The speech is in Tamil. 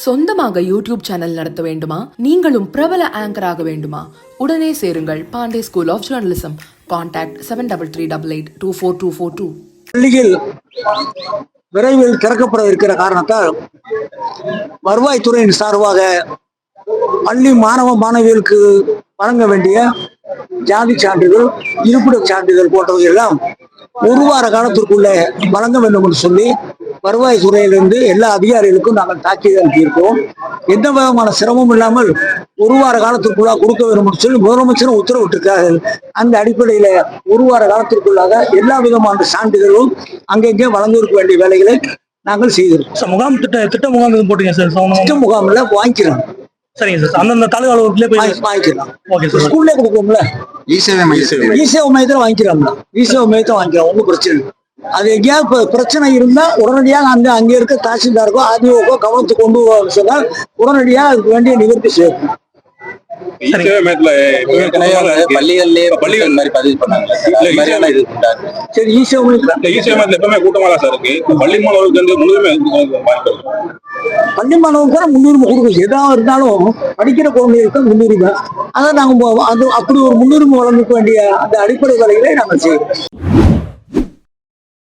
சொந்தமாக யூடியூப் சேனல் நடத்த வேண்டுமா? நீங்களும் பிரபல ஆங்கராக வேண்டுமா? உடனே சேருங்கள் Pandey school of journalism contact seven double three double eight two four two four two பள்ளியில் விரைவில் திறக்கப்பட இருக்கிற காரணத்தால் வருவாய்த்துறையின் சார்பாக பள்ளி மாணவ மாணவிகளுக்கு வழங்க வேண்டிய ஜாதி சான்றிதழ் இருப்பிடச் சான்றிதழ் போன்றவை எல்லாம் ஒரு வார காலத்திற்குள்ளே வழங்க வேண்டும் என்று சொல்லி வருவாய்த்துறையிலிருந்து எல்லா அதிகாரிகளுக்கும் நாங்கள் தாக்கீது அனுப்பியிருக்கிறோம் எந்த விதமான சிரமமும் இல்லாமல் ஒரு வார காலத்திற்குள்ளா கொடுக்க வேண்டும் சொல்லி முதலமைச்சரும் உத்தரவிட்டிருக்கார்கள் அந்த அடிப்படையில ஒரு வார காலத்திற்குள்ளாக எல்லா விதமான சான்றிதழும் அங்கங்கே வழங்குவதற்கு வேண்டிய வேலைகளை நாங்கள் செய்திருக்கோம். சார் முகாம் திட்ட திட்ட முகாம் எதுவும் போட்டீங்க சார்? திட்ட முகாம்? முகாமில் வாங்கிக்கிறோம் சரிங்க சார். அந்தந்த தாலுகா அலுவலகத்திலே போய் வாங்கிக்கலாம். Okay sir. ஸ்கூல்லே கொடுப்போம்ல? ஈசேவ மையத்தில். வாங்கிக்கிறோம்ல ஈசேவ மையத்தை வாங்கிக்கிறோம் ஒன்றும் பிரச்சனை இல்லை. அது எங்கேயாவது இப்ப பிரச்சனை இருந்தா உடனடியாக அங்க அங்கே இருக்க தாசில்தாருக்கோ ஆர்டிஓக்கோ கவனத்துக்கு கொண்டு வருவாங்க சொன்னால் உடனடியாக அதுக்கு வேண்டிய நிவர்த்தி செய்யணும் பள்ளி மாணவருக்கு முன்னுரிமை கொடுக்கும். எதாவது இருந்தாலும் படிக்கிற குழந்தைகளுக்கு முன்னுரிமை அதை நாங்கள் அது அப்படி ஒரு முன்னுரிமை வழங்க வேண்டிய அந்த அடிப்படை வேலைகளை நாங்கள் செய்கிறோம்